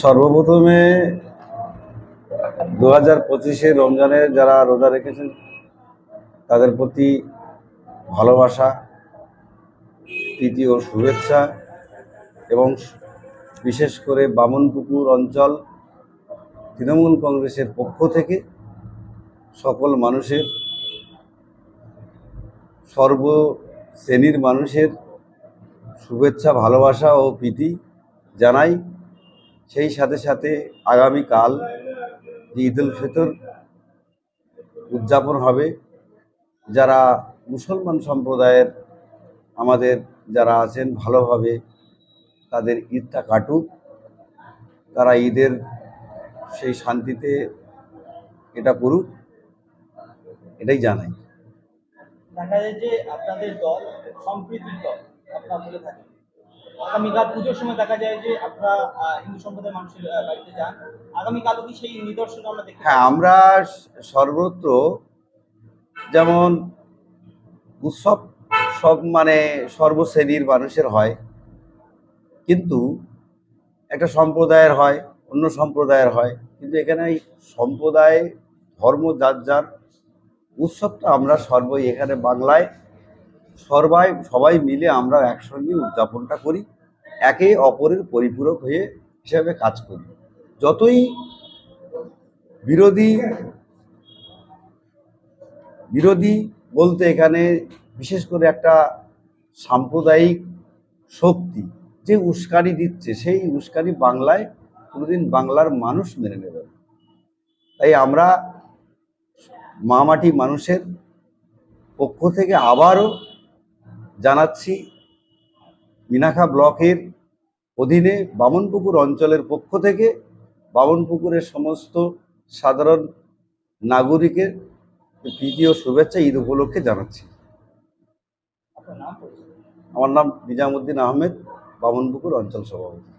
সর্বপ্রথমে দু হাজার পঁচিশে রমজানে যারা রোজা রেখেছেন, তাদের প্রতি ভালোবাসা, প্রীতি ও শুভেচ্ছা এবং বিশেষ করে বামনপুকুর অঞ্চল, তৃণমূল কংগ্রেসের পক্ষ থেকে সকল মানুষের, সর্ব শ্রেণির মানুষের শুভেচ্ছা, ভালোবাসা ও প্রীতি জানাই। সেই সাথে সাথে আগামীকাল যে ঈদ উল ফিতর উদযাপন হবে, যারা মুসলমান সম্প্রদায়ের আমাদের যারা আছেন ভালোভাবে তাদের ঈদটা কাটুক। তারা ঈদের সেই শান্তিতে এটা করুক, এটাই জানাই। দেখা যায় যে আপনাদের দল, সম্প্রীতির দল, আপনারা বলে থাকেন আগামীকাল পুজোর সময় দেখা যায় যে আপনারা হিন্দু সম্প্রদায়ের মানুষের বাড়িতে যান। আগামীকালও কি সেই নিদর্শন আমরা দেখতে হ্যাঁ আমরা সর্বত্র যেমন উৎসব সব মানে সর্বশ্রেণীর মানুষের হয় কিন্তু একটা সম্প্রদায়ের হয় অন্য সম্প্রদায়ের হয় কিন্তু এখানে এই সম্প্রদায় ধর্ম যার যার উৎসবটা আমরা সর্বই এখানে বাংলায় সবাই সবাই মিলে আমরা একসঙ্গে উদযাপনটা করি। একে অপরের পরিপূরক হয়ে হিসাবে কাজ করি যতই বিরোধী বিরোধী বলতে এখানে বিশেষ করে একটা সাম্প্রদায়িক শক্তি যে উস্কানি দিচ্ছে, সেই উস্কানি বাংলায় কোনোদিন বাংলার মানুষ মেনে নেবে। তাই আমরা মামাটি মানুষের পক্ষ থেকে আবারও জানাচ্ছি মিনাখা ব্লকের অধীনে বামনপুকুর অঞ্চলের পক্ষ থেকে বামনপুকুরের সমস্ত সাধারণ নাগরিকের তৃতীয় ও শুভেচ্ছা ঈদ উপলক্ষে জানাচ্ছি। আমার নাম নিজামুদ্দিন আহমেদ বামনপুকুর অঞ্চল সভাপতি।